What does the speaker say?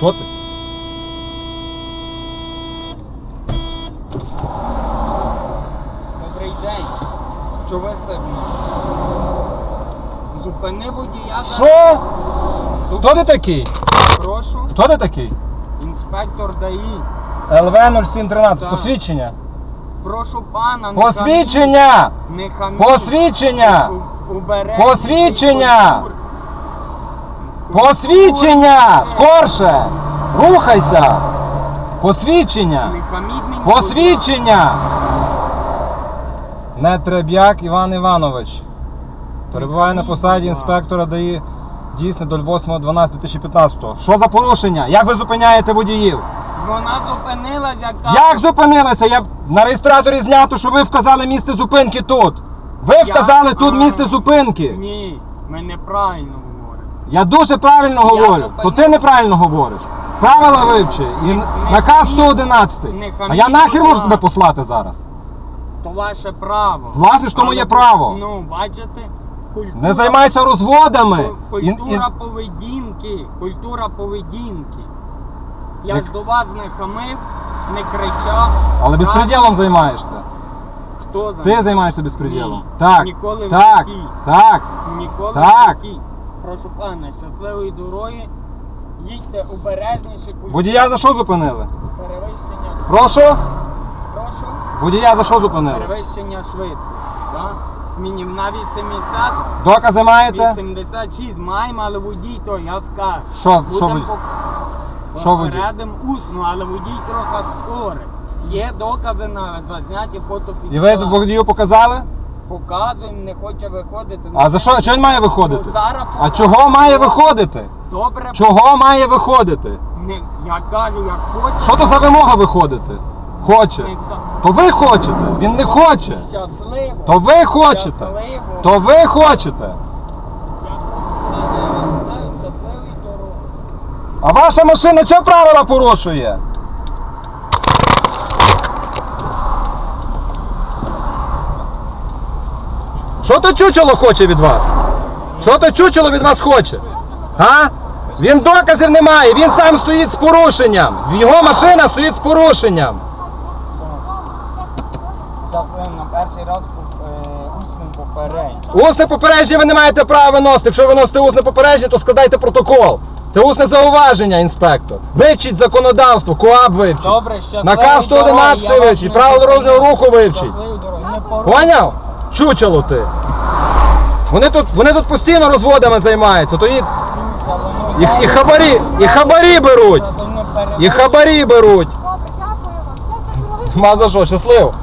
Що ти? Добрий день. Чого ви? Зупини водія. Що? Зуп- Хто ти такий? Прошу. Хто ти такий? Інспектор ДАІ. ЛВ 0713. Так. Посвідчення. Прошу пана, не Посвідчення! хаміть. Не хаміть. Посвідчення! У- убережність Посвідчення! культур. Посвідчення! Скорше! Рухайся! Посвідчення! Не. Посвідчення! Нетреб'як Іван Іванович. Перебуває на посаді інспектора ДАІ дійсне до 8.12.2015. Що за порушення? Як ви зупиняєте водіїв? Вона зупинилась, як Як зупинилися? Я на реєстраторі знято, що ви вказали місце зупинки тут. Ви вказали тут місце зупинки. Ні, ми неправильно. Я дуже правильно говорю, то ти неправильно говориш. Правила вивчи. І наказ 111. Не А я нахер можу тебе послати зараз. То ваше право. Власне, що моє право. Ну, бачите? Культура, Не займайся розводами. Ку- І- і- Культура поведінки. Культура поведінки. Я Як- ж до вас не хамив, не кричав. Але безпреділом займаєшся. Хто за Ти займаєшся безпреділом. Ні, Так. ніколи в Так. житті. Так. Ніколи Так. в житті. Прошу пана, щасливої дороги. Їдьте обережніше. Водія за що зупинили? Перевищення. Прошу? Прошу. Водія за що зупинили? Перевищення швидкості. Так? Мінімум на 80. Докази маєте? 86 маємо, але водій то я скажу. Що- що водій? по- Що водій? Попередимо усно, але водій трохи скорий. Є докази на зазняті фото І ви водію показали? Показуємо, не хоче виходити. А за що? Чого він має виходити? Ну, зараз А чого має виходити? Добре, Чого має виходити? Не, я кажу, як хоче. Що то за вимога виходити? Хоче. То ви хочете, він не хоче. Щасливо. То ви хочете. Щасливо. То ви хочете. Я знаю, щасливої дороги. А ваша машина чого правила порушує? Що то чучело хоче від вас? Що то чучело від вас хоче? А? Він доказів не має, він сам стоїть з порушенням. Його машина стоїть з порушенням. На перший раз е, усним попередньо. Усне попередження ви не маєте права виносити. Якщо ви виносите усне попередження, то складайте протокол. Це усне зауваження, інспектор. Вивчіть законодавство, КОАП вивчіть. Добре, Наказ 111 дороги, я вивчіть, вас правила дорожнього руху вивчіть. Щасливої дороги, не порушуйте. Поняв? Чучело ти. Вони тут, вони тут постійно розводами займаються, то і, і, хабарі, і хабарі беруть. І хабарі беруть. Добре, дякую вам. Щастя, дороги. Ма за що, щасливо.